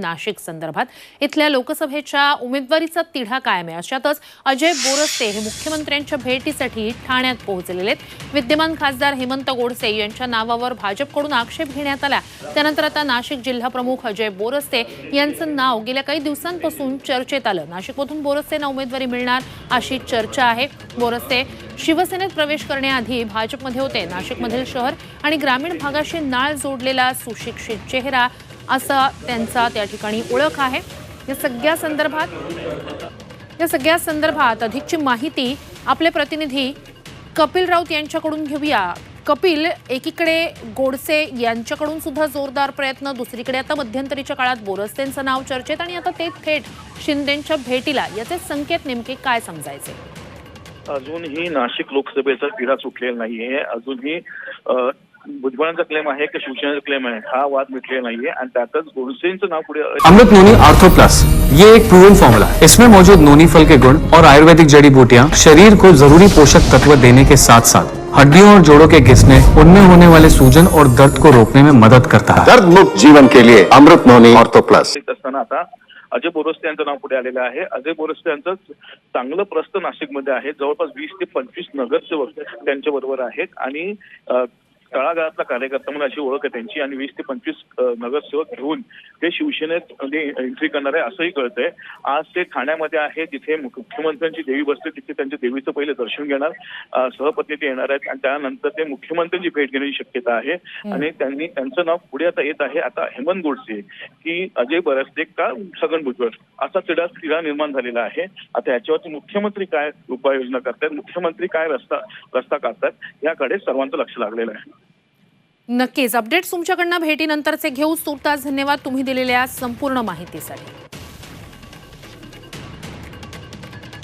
नाशिक संदर्भात. इथल्या लोकसभेच्या उमेदवारीचा तिढा कायम आहे. अशातच अजय बोरस्ते हे मुख्यमंत्र्यांच्या भेटीसाठी ठाण्यात पोहोचलेले आहेत. विद्यमान खासदार हेमंत गोडसे यांच्या नावावर भाजपकडून आक्षेप घेण्यात आला. त्यानंतर आता नाशिक जिल्हा प्रमुख अजय बोरस्ते यांचं नाव गेल्या काही दिवसांपासून चर्चेत आलं. नाशिकमधून बोरस्तेंना उमेदवारी मिळणार अशी चर्चा आहे. बोरस्ते शिवसेनेत प्रवेश करण्याआधी भाजपमध्ये होते. नाशिकमधील शहर आणि ग्रामीण भागाशी नाळ जोडलेला सुशिक्षित चेहरा असा त्यांचा त्या ठिकाणी ओळख आहे. या सगळ्या संदर्भात या सगळ्या संदर्भात अधिकची माहिती आपले प्रतिनिधी कपिल राऊत यांच्याकडून घेऊया. कपिल एकीकडे गोडसे यांच्याकडून सुद्धा जोरदार प्रयत्न दुसरीकडे आता मध्यंतरीच्या काळात बोरस्तेंचं नाव चर्चेत आणि आता ते थेट शिंदेंच्या भेटीला. याचे संकेत नेमके काय समजायचे? अजूनही नाशिक लोकसभेचा तिढा सुटलेला नाहीये. अजूनही भुजबळांचा क्लेम आहे की शिवसेनेचा क्लेम आहे? हा वाद मिटलेला नाहीये. आणि त्यातच गोडसेंचं नाव पुढे अमृत नोनी आर्थो प्लस ये एक प्रूवन फॉर्मूला इसमें मौजूद नोनी फल के गुण और आयुर्वेदिक जड़ी बूटियाँ शरीर को जरूरी पोषक तत्व देने के साथ साथ हड्डियों और जोड़ों के घिसने उनमें होने वाले सूजन और दर्द को रोकने में मदद करता है। दर्द मुक्त जीवन के लिए अमृत नोनी ऑर्थो प्लस असताना आता अजय बोरस्ते यांचं नाव पुढे आलेलं आहे. अजय बोरस्ते यांचं चांगलं प्रस्त नाशिकमध्ये आहे. जवळपास वीस ते पंचवीस नगरसेवक त्यांच्या बरोबर आहेत. आणि तळागाळातला कार्यकर्ता म्हणून अशी ओळख आहे त्यांची आणि वीस ते पंचवीस नगरसेवक घेऊन ते शिवसेनेत एंट्री करणार आहे असंही कळतंय. आज ते ठाण्यामध्ये आहे तिथे मुख्यमंत्र्यांची देवी बसते तिथे त्यांच्या देवीचं पहिले दर्शन घेणार सहपत्नी ते येणार आहेत आणि त्यानंतर ते मुख्यमंत्र्यांची भेट घेण्याची शक्यता आहे. आणि त्यांनी त्यांचं नाव पुढे आता येत आहे आता हेमंत गोडसे की अजय बरसते का छगन भुजबळ? असा तिढा तिढा निर्माण झालेला आहे. आता याच्यावरती मुख्यमंत्री काय उपाययोजना करतात मुख्यमंत्री काय रस्ता रस्ता काढतात? याकडे सर्वांचं लक्ष लागलेलं आहे. नक्कीच. अपडेट्स तुमच्याकडनं भेटीनंतरचे घेऊ तुर्तास धन्यवाद. तुम्ही दिलेल्या संपूर्ण माहितीसाठी.